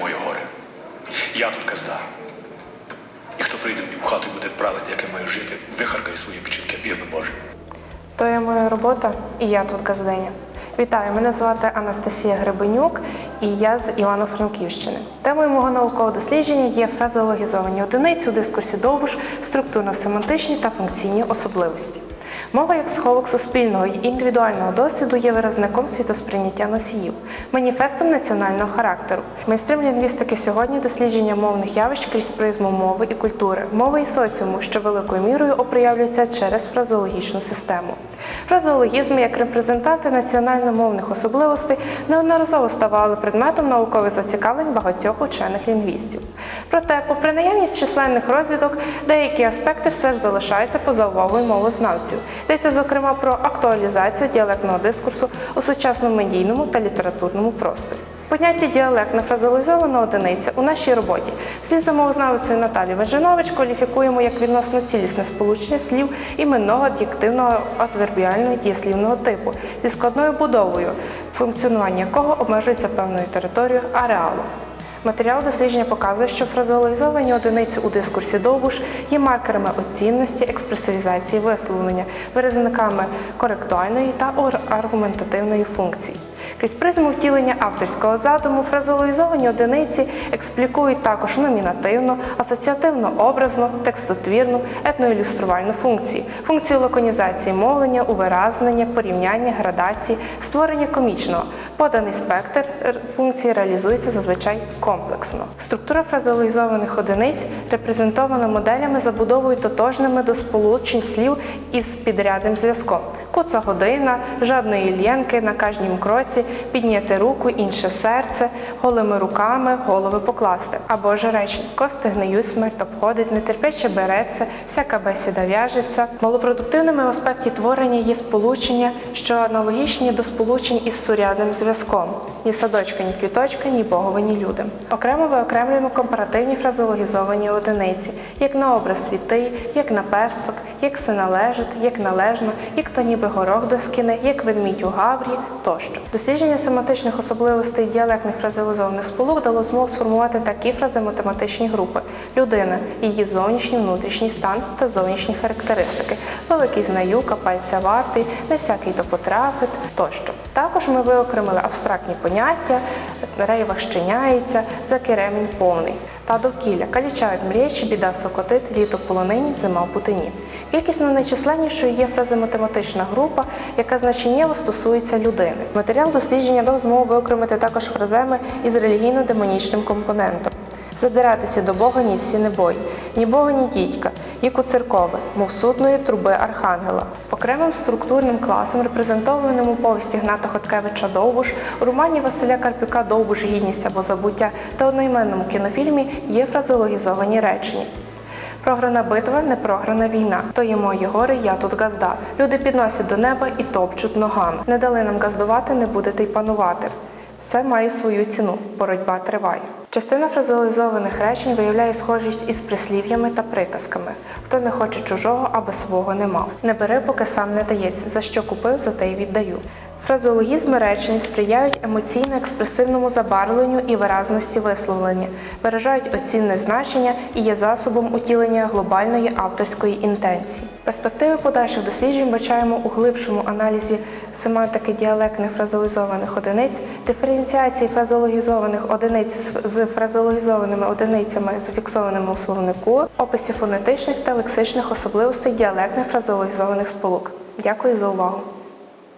моє горе. Я тут казда. І хто прийде мені в хату і буде правити, як я маю жити, вихаркає свої печінки, бігми Боже. То є моя робота, і я тут газдиня. Вітаю, мене звати Анастасія Гребенюк, і я з Івано-Франківщини. Темою мого наукового дослідження є фразеологізовані одиниці у дискурсі Довбуш, структурно-семантичні та функційні особливості. Мова як сховок суспільного і індивідуального досвіду є виразником світосприйняття носіїв, маніфестом національного характеру. Майстрим лінгвістики сьогодні дослідження мовних явищ крізь призму мови і культури, мови і соціуму, що великою мірою оприявлюється через фразеологічну систему. Фразеологізм як репрезентанти національно-мовних особливостей неодноразово ставали предметом наукових зацікавлень багатьох учених лінгвістів. Проте, попри наявність численних розвідок, деякі аспекти все ж залишаються поза увагою мовознавців. Йдеться зокрема про актуалізацію діалектного дискурсу у сучасному медійному та літературному просторі. Поняття діалектна фразеологізована одиниця у нашій роботі слід за мовознавицею Наталі Вежинович кваліфікуємо як відносно цілісне сполучення слів іменного ад'єктивного адвербіального дієслівного типу зі складною будовою, функціонування якого обмежується певною територією ареалу. Матеріал дослідження показує, що фразеологізовані одиниці у дискурсі Довбуш є маркерами оцінності, експресивізації висловлення, виразниками коректуальної та аргументативної функцій. Крізь призму втілення авторського задуму фразеологізовані одиниці експлікують також номінативну, асоціативно-образну, текстотвірну, етноілюструвальну функції, функцію лаконізації мовлення, увиразнення, порівняння, градації, створення комічного. Поданий спектр функцій реалізується зазвичай комплексно. Структура фразеологізованих одиниць репрезентована моделями забудовою тотожними до сполучень слів із підрядним зв'язком. Куца година, жадної лєнки на кожнім кроці, підняти руку, інше серце, голими руками голови покласти. Або ж речень кости гниють, смерть обходить, нетерпяче береться, всяка бесіда в'яжеться. Малопродуктивними в аспекті творення є сполучення, що аналогічні до сполучень із сурядним зв'язком. Ні садочка, ні квіточка, ні богові, ні люди. Окремо виокремлюємо компаративні фразеологізовані одиниці, як на образ святий, як на персток, як все належить, як належно, як то ніби горох до скини, як ведмідь у гаврі тощо. Дослідження семантичних особливостей діалектних фразеологізованих сполук дало змогу сформувати такі фразематематичні групи: людина, її зовнішній внутрішній стан та зовнішні характеристики, великий знаюка, пальця вартий, не всякий то потрафить тощо. Також ми виокремили абстрактні поняття, рейва щиняється, за керемінь повний. Та довкілля калічають мріячі, біда сокотит, літо полонині, зима в путині. Кількісно найчисленнішою є фразематематична група, яка значеннєво стосується людини. Матеріал дослідження дав змогу виокремити також фраземи із релігійно-демонічним компонентом. Задиратися до Бога ні сі не бой, ні Бога, ні дідька, як у церкови, мов сутної труби архангела. Окремим структурним класом, репрозентованим у повісті Гната Хоткевича Довбуш, у романі Василя Карпюка Довбуш Гідність або забуття та одноіменному кінофільмі є фразеологізовані речення. Програна битва, не програна війна. То є мої гори, я тут газда. Люди підносять до неба і топчуть ногами. Не дали нам газдувати, не будете й панувати. Все має свою ціну. Боротьба триває. Частина фразеалізованих речень виявляє схожість із прислів'ями та приказками. Хто не хоче чужого, аби свого не мав. Не бери, поки сам не дається. За що купив, за те й віддаю. Фразеологізми речень сприяють емоційно-експресивному забарвленню і виразності висловлення, виражають оцінне значення і є засобом утілення глобальної авторської інтенції. Перспективи подальших досліджень бачаємо у глибшому аналізі семантики діалектних фразеологізованих одиниць, диференціації фразеологізованих одиниць з фразеологізованими одиницями, зафіксованими у словнику, описі фонетичних та лексичних особливостей діалектних фразеологізованих сполук. Дякую за увагу.